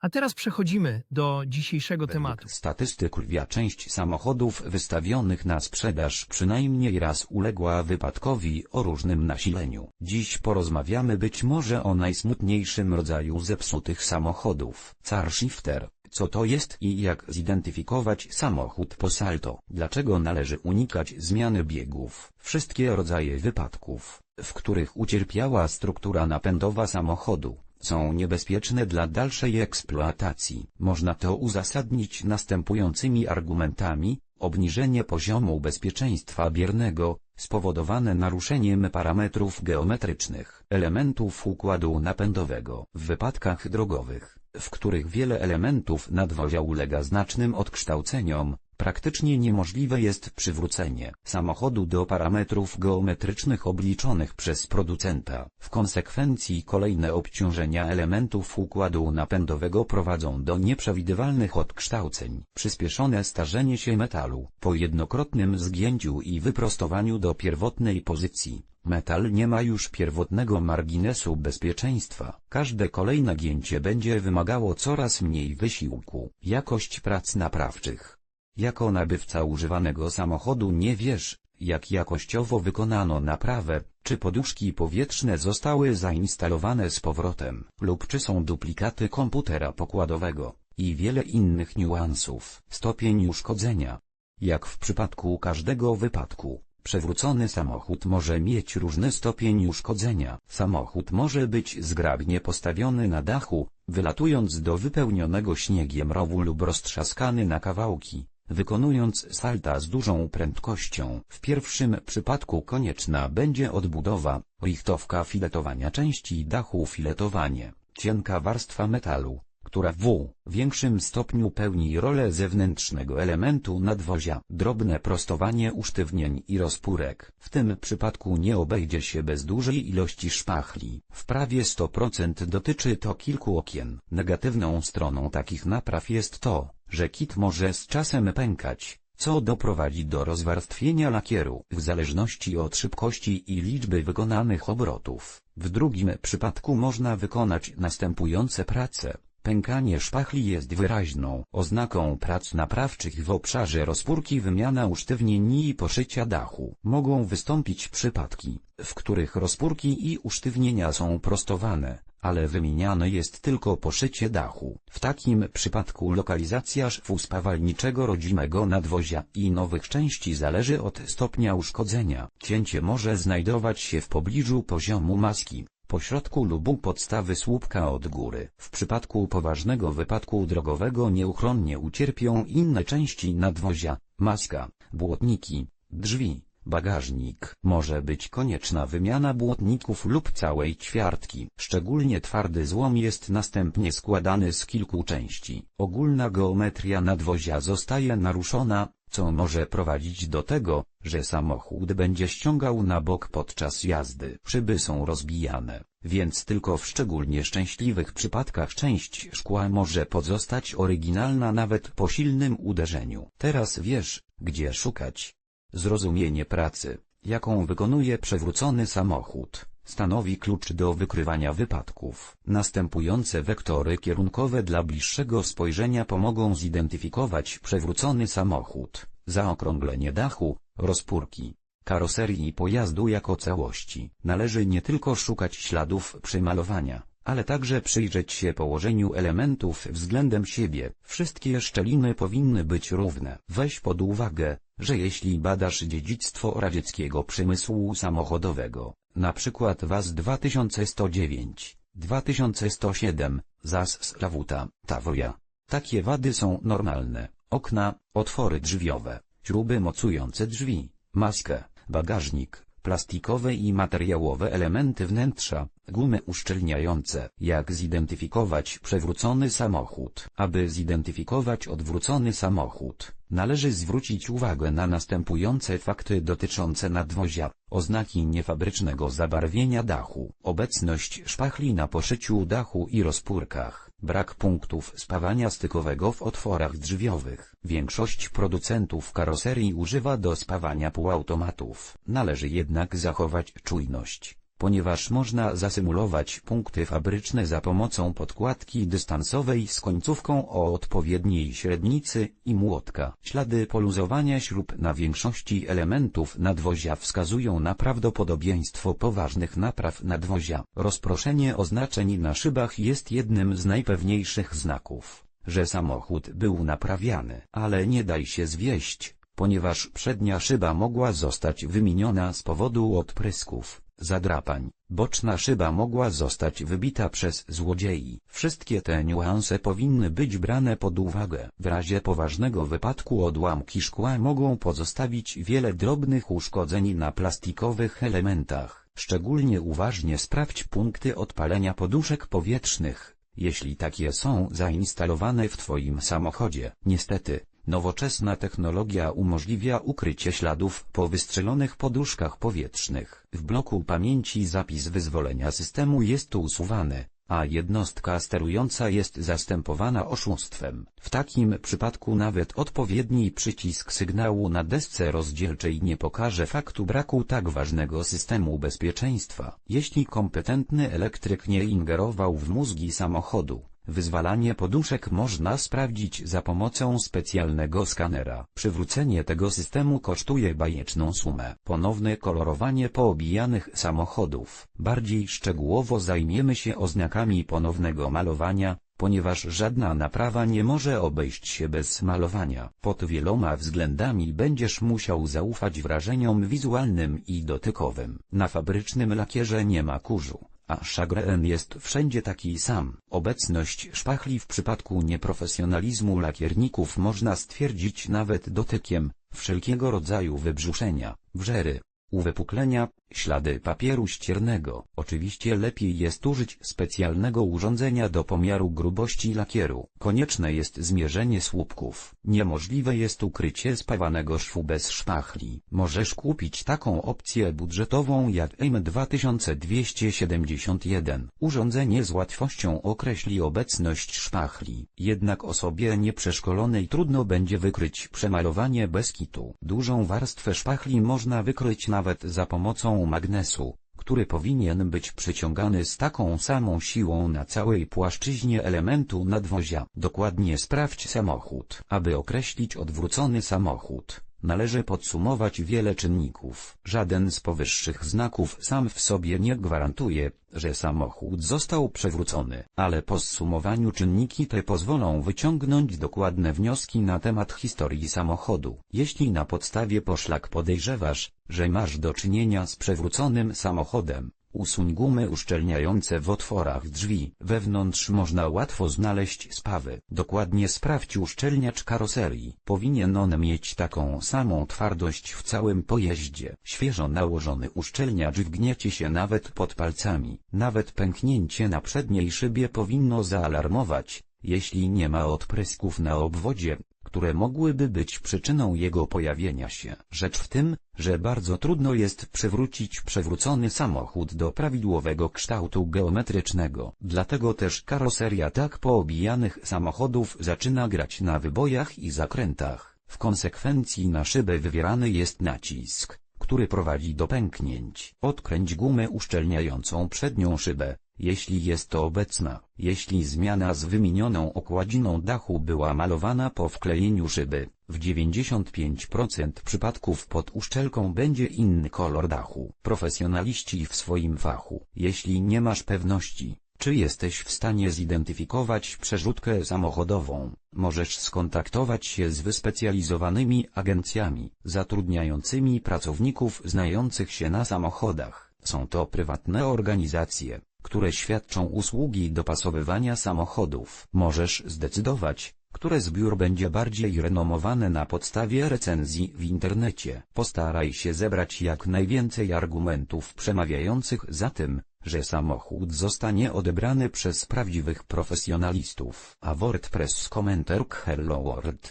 A teraz przechodzimy do dzisiejszego tematu. Według statystyk lwia część samochodów wystawionych na sprzedaż przynajmniej raz uległa wypadkowi o różnym nasileniu. Dziś porozmawiamy być może o najsmutniejszym rodzaju zepsutych samochodów. Car shifter. Co to jest i jak zidentyfikować samochód po salto? Dlaczego należy unikać zmiany biegów? Wszystkie rodzaje wypadków, w których ucierpiała struktura napędowa samochodu, są niebezpieczne dla dalszej eksploatacji. Można to uzasadnić następującymi argumentami, obniżenie poziomu bezpieczeństwa biernego, spowodowane naruszeniem parametrów geometrycznych, elementów układu napędowego. W wypadkach drogowych, w których wiele elementów nadwozia ulega znacznym odkształceniom, praktycznie niemożliwe jest przywrócenie samochodu do parametrów geometrycznych obliczonych przez producenta. W konsekwencji kolejne obciążenia elementów układu napędowego prowadzą do nieprzewidywalnych odkształceń. Przyspieszone starzenie się metalu. Po jednokrotnym zgięciu i wyprostowaniu do pierwotnej pozycji, metal nie ma już pierwotnego marginesu bezpieczeństwa. Każde kolejne gięcie będzie wymagało coraz mniej wysiłku. Jakość prac naprawczych. Jako nabywca używanego samochodu nie wiesz, jak jakościowo wykonano naprawę, czy poduszki powietrzne zostały zainstalowane z powrotem, lub czy są duplikaty komputera pokładowego, i wiele innych niuansów. Stopień uszkodzenia. Jak w przypadku każdego wypadku, przewrócony samochód może mieć różny stopień uszkodzenia. Samochód może być zgrabnie postawiony na dachu, wylatując do wypełnionego śniegiem rowu lub roztrzaskany na kawałki wykonując salta z dużą prędkością. W pierwszym przypadku konieczna będzie odbudowa, richtowka filetowania części dachu filetowanie, cienka warstwa metalu, która w większym stopniu pełni rolę zewnętrznego elementu nadwozia, drobne prostowanie usztywnień i rozpórek. W tym przypadku nie obejdzie się bez dużej ilości szpachli. W prawie 100% dotyczy to kilku okien. Negatywną stroną takich napraw jest to, że kit może z czasem pękać, co doprowadzi do rozwarstwienia lakieru w zależności od szybkości i liczby wykonanych obrotów. W drugim przypadku można wykonać następujące prace. Pękanie szpachli jest wyraźną oznaką prac naprawczych w obszarze rozpórki wymiana usztywnień i poszycia dachu. Mogą wystąpić przypadki, w których rozpórki i usztywnienia są prostowane, ale wymieniane jest tylko poszycie dachu. W takim przypadku lokalizacja szwu spawalniczego rodzimego nadwozia i nowych części zależy od stopnia uszkodzenia. Cięcie może znajdować się w pobliżu poziomu maski pośrodku lub u podstawy słupka od góry. W przypadku poważnego wypadku drogowego nieuchronnie ucierpią inne części nadwozia, maska, błotniki, drzwi, bagażnik. Może być konieczna wymiana błotników lub całej ćwiartki. Szczególnie twardy złom jest następnie składany z kilku części. Ogólna geometria nadwozia zostaje naruszona, co może prowadzić do tego, że samochód będzie ściągał na bok podczas jazdy. Szyby są rozbijane, więc tylko w szczególnie szczęśliwych przypadkach część szkła może pozostać oryginalna nawet po silnym uderzeniu. Teraz wiesz, gdzie szukać. Zrozumienie pracy, jaką wykonuje przewrócony samochód, stanowi klucz do wykrywania wypadków. Następujące wektory kierunkowe dla bliższego spojrzenia pomogą zidentyfikować przewrócony samochód, zaokrąglenie dachu, rozpórki, karoserii pojazdu jako całości. Należy nie tylko szukać śladów przymalowania, ale także przyjrzeć się położeniu elementów względem siebie. Wszystkie szczeliny powinny być równe. Weź pod uwagę, że jeśli badasz dziedzictwo radzieckiego przemysłu samochodowego, na przykład WAZ 2109, 2107, ZAS Slawuta, Tawoja, takie wady są normalne. Okna, otwory drzwiowe, śruby mocujące drzwi, maskę, bagażnik, plastikowe i materiałowe elementy wnętrza, gumy uszczelniające. Jak zidentyfikować przewrócony samochód? Aby zidentyfikować odwrócony samochód, należy zwrócić uwagę na następujące fakty dotyczące nadwozia. Oznaki niefabrycznego zabarwienia dachu, obecność szpachli na poszyciu dachu i rozpórkach, brak punktów spawania stykowego w otworach drzwiowych. Większość producentów karoserii używa do spawania półautomatów. Należy jednak zachować czujność ponieważ można zasymulować punkty fabryczne za pomocą podkładki dystansowej z końcówką o odpowiedniej średnicy i młotka. Ślady poluzowania śrub na większości elementów nadwozia wskazują na prawdopodobieństwo poważnych napraw nadwozia. Rozproszenie oznaczeń na szybach jest jednym z najpewniejszych znaków, że samochód był naprawiany. Ale nie daj się zwieść, ponieważ przednia szyba mogła zostać wymieniona z powodu odprysków zadrapań, boczna szyba mogła zostać wybita przez złodziei. Wszystkie te niuanse powinny być brane pod uwagę. W razie poważnego wypadku odłamki szkła mogą pozostawić wiele drobnych uszkodzeń na plastikowych elementach. Szczególnie uważnie sprawdź punkty odpalenia poduszek powietrznych, jeśli takie są zainstalowane w Twoim samochodzie. Niestety, Nowoczesna technologia umożliwia ukrycie śladów po wystrzelonych poduszkach powietrznych. W bloku pamięci zapis wyzwolenia systemu jest usuwany, a jednostka sterująca jest zastępowana oszustwem. W takim przypadku nawet odpowiedni przycisk sygnału na desce rozdzielczej nie pokaże faktu braku tak ważnego systemu bezpieczeństwa. Jeśli kompetentny elektryk nie ingerował w mózgi samochodu, Wyzwalanie poduszek można sprawdzić za pomocą specjalnego skanera. Przywrócenie tego systemu kosztuje bajeczną sumę. Ponowne kolorowanie poobijanych samochodów. Bardziej szczegółowo zajmiemy się oznakami ponownego malowania, ponieważ żadna naprawa nie może obejść się bez malowania. Pod wieloma względami będziesz musiał zaufać wrażeniom wizualnym i dotykowym. Na fabrycznym lakierze nie ma kurzu a szagren jest wszędzie taki sam. Obecność szpachli w przypadku nieprofesjonalizmu lakierników można stwierdzić nawet dotykiem, wszelkiego rodzaju wybrzuszenia, wrzery, uwypuklenia, ślady papieru ściernego. Oczywiście lepiej jest użyć specjalnego urządzenia do pomiaru grubości lakieru. Konieczne jest zmierzenie słupków. Niemożliwe jest ukrycie spawanego szwu bez szpachli. Możesz kupić taką opcję budżetową jak AIM 2271. Urządzenie z łatwością określi obecność szpachli. Jednak osobie nieprzeszkolonej trudno będzie wykryć przemalowanie bez kitu. Dużą warstwę szpachli można wykryć nawet za pomocą magnesu, który powinien być przyciągany z taką samą siłą na całej płaszczyźnie elementu nadwozia. Dokładnie sprawdź samochód. Aby określić odwrócony samochód, należy podsumować wiele czynników. Żaden z powyższych znaków sam w sobie nie gwarantuje, że samochód został przewrócony, ale po zsumowaniu czynniki te pozwolą wyciągnąć dokładne wnioski na temat historii samochodu. Jeśli na podstawie poszlak podejrzewasz, że masz do czynienia z przewróconym samochodem, Usuń gumy uszczelniające w otworach drzwi. Wewnątrz można łatwo znaleźć spawy. Dokładnie sprawdź uszczelniacz karoserii. Powinien on mieć taką samą twardość w całym pojeździe. Świeżo nałożony uszczelniacz wgniecie się nawet pod palcami. Nawet pęknięcie na przedniej szybie powinno zaalarmować, jeśli nie ma odprysków na obwodzie, które mogłyby być przyczyną jego pojawienia się. Rzecz w tym, że bardzo trudno jest przywrócić przewrócony samochód do prawidłowego kształtu geometrycznego. Dlatego też karoseria tak poobijanych samochodów zaczyna grać na wybojach i zakrętach. W konsekwencji na szybę wywierany jest nacisk, który prowadzi do pęknięć. Odkręć gumę uszczelniającą przednią szybę, jeśli jest to obecna. Jeśli zmiana z wymienioną okładziną dachu była malowana po wklejeniu szyby, w 95% przypadków pod uszczelką będzie inny kolor dachu. Profesjonaliści w swoim fachu. Jeśli nie masz pewności, czy jesteś w stanie zidentyfikować przerzutkę samochodową, możesz skontaktować się z wyspecjalizowanymi agencjami, zatrudniającymi pracowników znających się na samochodach. Są to prywatne organizacje, które świadczą usługi dopasowywania samochodów. Możesz zdecydować, które zbiór będzie bardziej renomowany na podstawie recenzji w internecie. Postaraj się zebrać jak najwięcej argumentów przemawiających za tym, że samochód zostanie odebrany przez prawdziwych profesjonalistów. A WordPress komentarz Hello World.